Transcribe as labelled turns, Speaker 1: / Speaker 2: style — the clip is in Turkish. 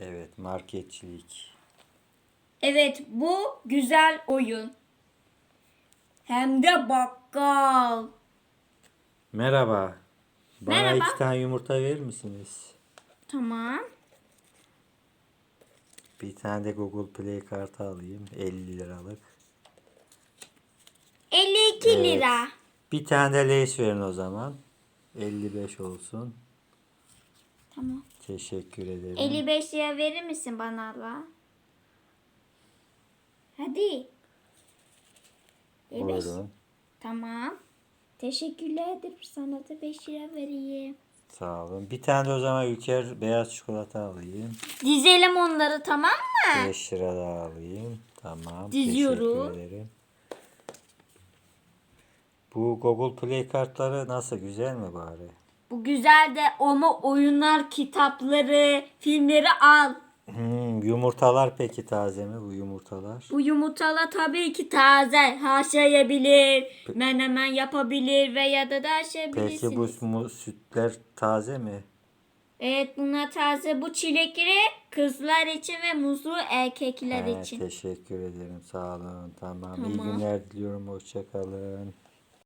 Speaker 1: Evet marketçilik.
Speaker 2: Evet bu güzel oyun. Hem de bakkal.
Speaker 1: Merhaba. Bana
Speaker 2: Merhaba.
Speaker 1: iki tane yumurta verir misiniz?
Speaker 2: Tamam.
Speaker 1: Bir tane de Google Play kartı alayım. 50 liralık.
Speaker 2: 52
Speaker 1: Evet.
Speaker 2: lira.
Speaker 1: Bir tane de Lays verin o zaman. 55 olsun.
Speaker 2: Tamam.
Speaker 1: Teşekkür ederim.
Speaker 2: 55 lira verir misin bana abla? Hadi. 55.
Speaker 1: Buyurun.
Speaker 2: Tamam. Teşekkürler ederim. Sana da 5 lira vereyim.
Speaker 1: Sağ olun. Bir tane de o zaman Ülker beyaz çikolata alayım.
Speaker 2: Dizelim onları tamam mı?
Speaker 1: 5 lira daha alayım. Tamam.
Speaker 2: Diziyorum.
Speaker 1: Teşekkür ederim. Bu Google Play kartları nasıl? Güzel mi bari?
Speaker 2: Bu güzel de ama oyunlar, kitapları, filmleri al.
Speaker 1: Hmm, yumurtalar peki taze mi bu yumurtalar?
Speaker 2: Bu yumurtalar tabii ki taze. Haşlayabilir, menemen yapabilir veya da
Speaker 1: Peki
Speaker 2: haşlayabilirsiniz.
Speaker 1: bu mu- sütler taze mi?
Speaker 2: Evet bunlar taze. Bu çilekli kızlar için ve muzlu erkekler
Speaker 1: He,
Speaker 2: için.
Speaker 1: teşekkür ederim. Sağ olun. Tamam. İyi
Speaker 2: Tamam.
Speaker 1: günler diliyorum. Hoşça kalın.